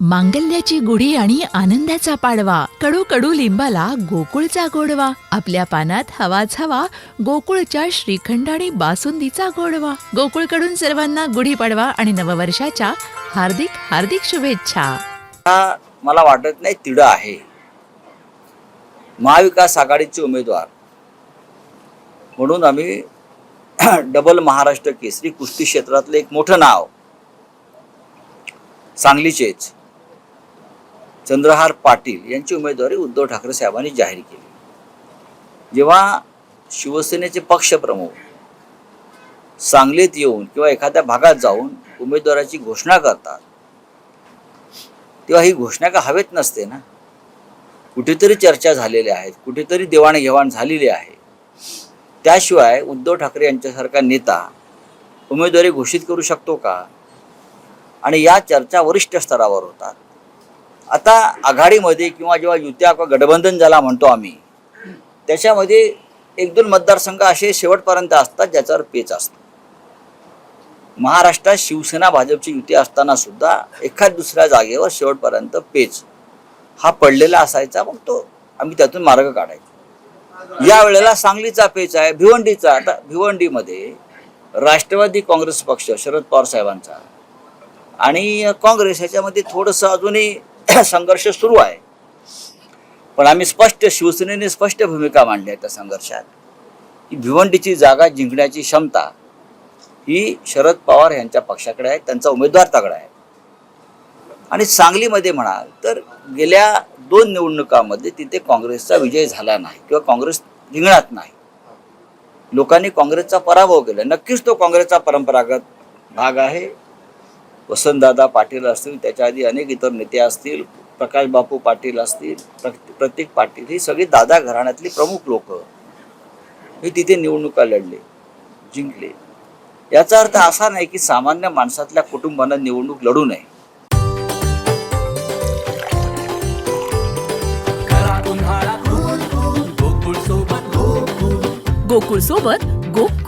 मांगल्याची गुढी आणि आनंदाचा पाडवा. कडू कडू लिंबाला गोकुळचा गोडवा. आपल्या पानात हवाच हवा गोकुळच्या श्रीखंड आणि बासुंदीचा गोडवा. गोकुळकडून सर्वांना गुढी पाडवा आणि नववर्षाच्या हार्दिक हार्दिक शुभेच्छा. मला वाटत नाही तिढ आहे. महाविकास आघाडीचे उमेदवार. म्हणून आम्ही डबल महाराष्ट्र केसरी कुस्ती क्षेत्रातलं एक मोठं नाव. सांगलीचेच. चंद्रहार पाटील यांची उमेदवारी उद्धव ठाकरे साहेबांनी जाहीर केली. जेव्हा शिवसेनेचे पक्षप्रमुख सांगलीत येऊन किंवा एखाद्या भागात जाऊन उमेदवाराची घोषणा करतात तेव्हा ही घोषणा का हवेत नसते ना? कुठेतरी चर्चा झालेल्या आहेत कुठेतरी देवाणघेवाण झालेली आहे. त्याशिवाय उद्धव ठाकरे यांच्यासारखा नेता उमेदवारी घोषित करू शकतो का? आणि या चर्चा वरिष्ठ स्तरावर होतात. आता आघाडीमध्ये किंवा जेव्हा युत्या किंवा गठबंधन ज्याला म्हणतो आम्ही त्याच्यामध्ये एक दोन मतदारसंघ असे शेवटपर्यंत असतात ज्याच्यावर पेच असतो. महाराष्ट्रात शिवसेना भाजपची युती असताना सुद्धा एखाद दुसऱ्या जागेवर शेवटपर्यंत पेच हा पडलेला असायचा मग तो आम्ही त्यातून मार्ग काढायचो. या वेळेला सांगलीचा पेच आहे भिवंडीचा आता भिवंडीमध्ये राष्ट्रवादी काँग्रेस पक्ष शरद पवार साहेबांचा आणि काँग्रेस ह्याच्यामध्ये थोडंसं अजूनही संघर्ष सुरू आहे. पण आम्ही स्पष्ट शिवसेनेने स्पष्ट भूमिका मांडली आहे त्या संघर्षात. की भिवंडीची जागा जिंकण्याची क्षमता ही शरद पवार यांच्या पक्षाकडे आहे त्यांचा उमेदवार तगडा आहे. आणि सांगलीमध्ये म्हणाल तर गेल्या दोन निवडणुकामध्ये तिथे काँग्रेसचा विजय झाला नाही किंवा काँग्रेस रिंगणात नाही. लोकांनी काँग्रेसचा पराभव केला. नक्कीच तो काँग्रेसचा परंपरागत भाग आहे. वसंतदादा पाटील असतील त्याच्या आधी अनेक इतर नेते असतील प्रकाश बापू पाटील असतील प्रत- प्रतीक पाटील ही सगळी दादा घराण्यातली प्रमुख लोक. हे तिथे निवडणुका लढले जिंकले. याचा अर्थ असा नाही की सामान्य माणसातल्या कुटुंबांना निवडणूक लढू नये. गोकुळ सोबत गोकुल